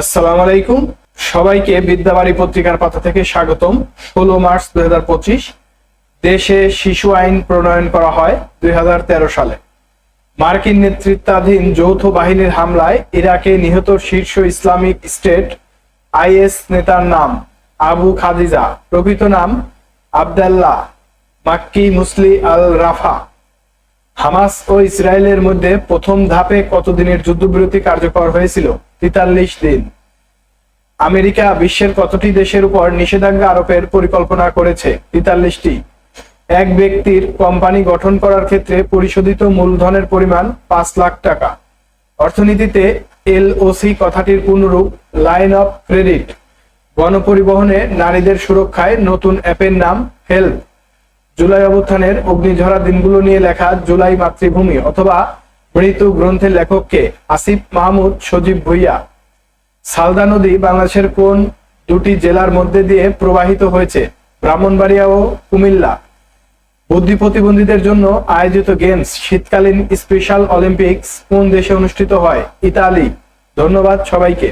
আসসালামু আলাইকুম। সবাইকে বিদ্যাবাড়ি পত্রিকার পাতা থেকে স্বাগতম। ষোলো মার্চ দুই দেশে শিশু আইন প্রণয়ন করা হয় দুই সালে। মার্কিন নেতৃত্বাধীন যৌথ বাহিনীর হামলায় ইরাকে নিহত শীর্ষ ইসলামিক স্টেট আইএস নেতার নাম আবু খাদিজা, প্রকৃত নাম আবদাল্লাহ মাক্কি মুসলি আল রাফা হামাস ও ইসরায়েলের মধ্যে প্রথম ধাপে কতদিনের যুদ্ধবিরতি কার্যকর হয়েছিল, তেতাল্লিশ দিন। আমেরিকা বিশ্বের কতটি দেশের উপর নিষেধাজ্ঞা আরোপের পরিকল্পনা করেছে, তেতাল্লিশটি। এক ব্যক্তির কোম্পানি গঠন করার ক্ষেত্রে পরিশোধিত মূলধনের পরিমাণ পাঁচ লাখ টাকা। অর্থনীতিতে এলওসি কথাটির পূর্ণরূপ লাইন অফ ক্রেডিট। গণপরিবহনে নারীদের সুরক্ষায় নতুন অ্যাপের নাম হেল্প জুলাই অবস্থানের অগ্নিঝরা দিনগুলো নিয়ে লেখা জুলাই মাতৃভূমি অথবা মৃত গ্রন্থের লেখককে আসিফ মাহমুদ সজীব ভুইয়া। সালদা নদী বাংলাদেশের কোন দুটি জেলার মধ্যে দিয়ে প্রবাহিত হয়েছে? ব্রাহ্মণবাড়িয়া ও কুমিল্লা। বুদ্ধি প্রতিবন্ধীদের জন্য আয়োজিত গেমস শীতকালীন স্পেশাল অলিম্পিক্স কোন দেশে অনুষ্ঠিত হয়? ইতালি। ধন্যবাদ সবাইকে।